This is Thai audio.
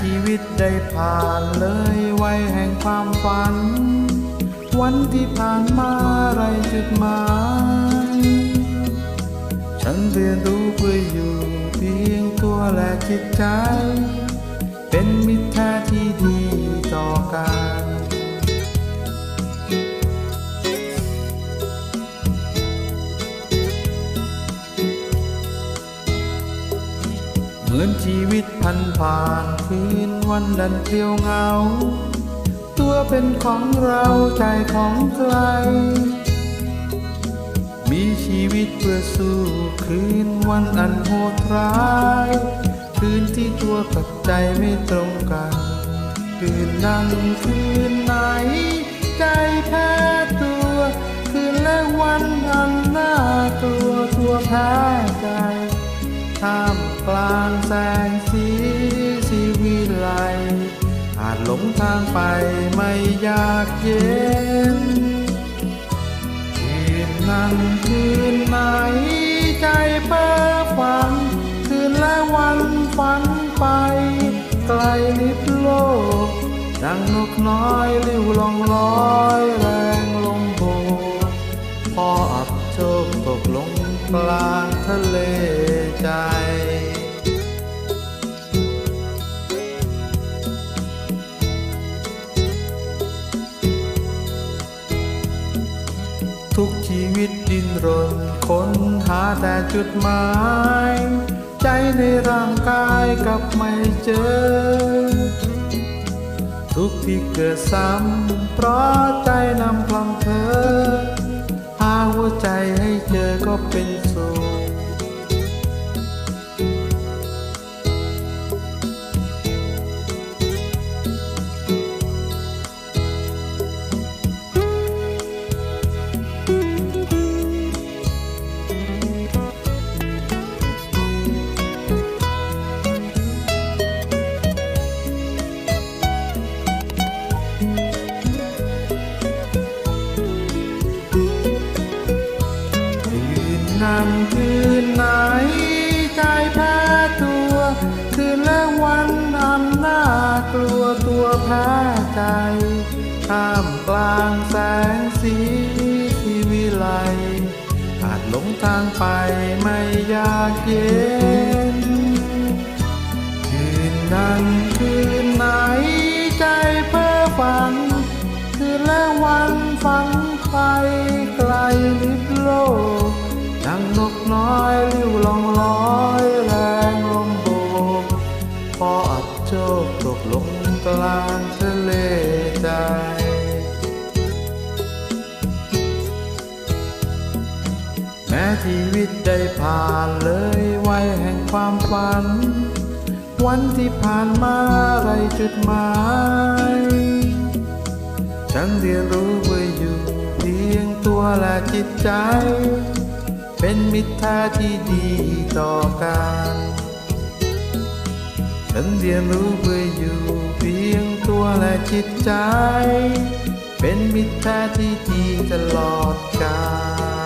ชีวิตได้ผ่านเลยวัยแห่งความฝัน วันที่ผ่านมาไรจุดหมาย ฉันเรียนรู้เพื่ออยู่เพียงตัวและจิตใจ เป็นมิตรแท้ที่ดีต่อกัน มือนชีวิตพันผ่านคืนวันดันเปลี่ยวเหงา ตัวเป็นของเราใจของใคร มีชีวิตเพื่อสู้คืนวันอันโหดร้าย คืนที่ตัวกับใจไม่ตรงกัน คืนนั้นคืน ท่ามกลางแสงสีสีวิไลอาจหลงทางไปไม่อยากเย็นคืนนั้นคืนไหนใจเพ้อฝัน คืนและวันฝันไป ไกลลิบโลก ดังนกน้อยลิ้วลองลอย โชคตกลงกลางทะเลใจ ทุกชีวิตดิ้นรนค้นหาแต่จุดหมาย ใจในร่างกายกลับไม่เจอทุกที่เกิดซ้ำเพราะใจนำพลังเธอ เนนั้นคืนไหนใจแพ้ตัว คืนและวันอันน่ากลัวตัวแพ้ใจท่ามกลางแสงสีที่วิไลอาจหลงทางไปไม่อยากเย็น คืนนั้นคืนไหนใจเพ้อฝัน คืนและวันฝันไปไกลลิบโลกังนกน้อยลิ้วลองลอยแรงลมโบกพออับโชคตกลงกลางทะเลใจแม้ชีวิตได้ผ่านเลยวัยแห่งความฝัน วันที่ผ่านมาไรจุดหมายฉันเรียนรู้ว่าอยู่เพียงตัวและจิตใจ เป็นมิตรแท้ที่ดีต่อกันฉันเรียนรู้เพื่ออยู่เพียงตัวและจิตใจ เป็นมิตรแท้ที่ดีตลอดกาล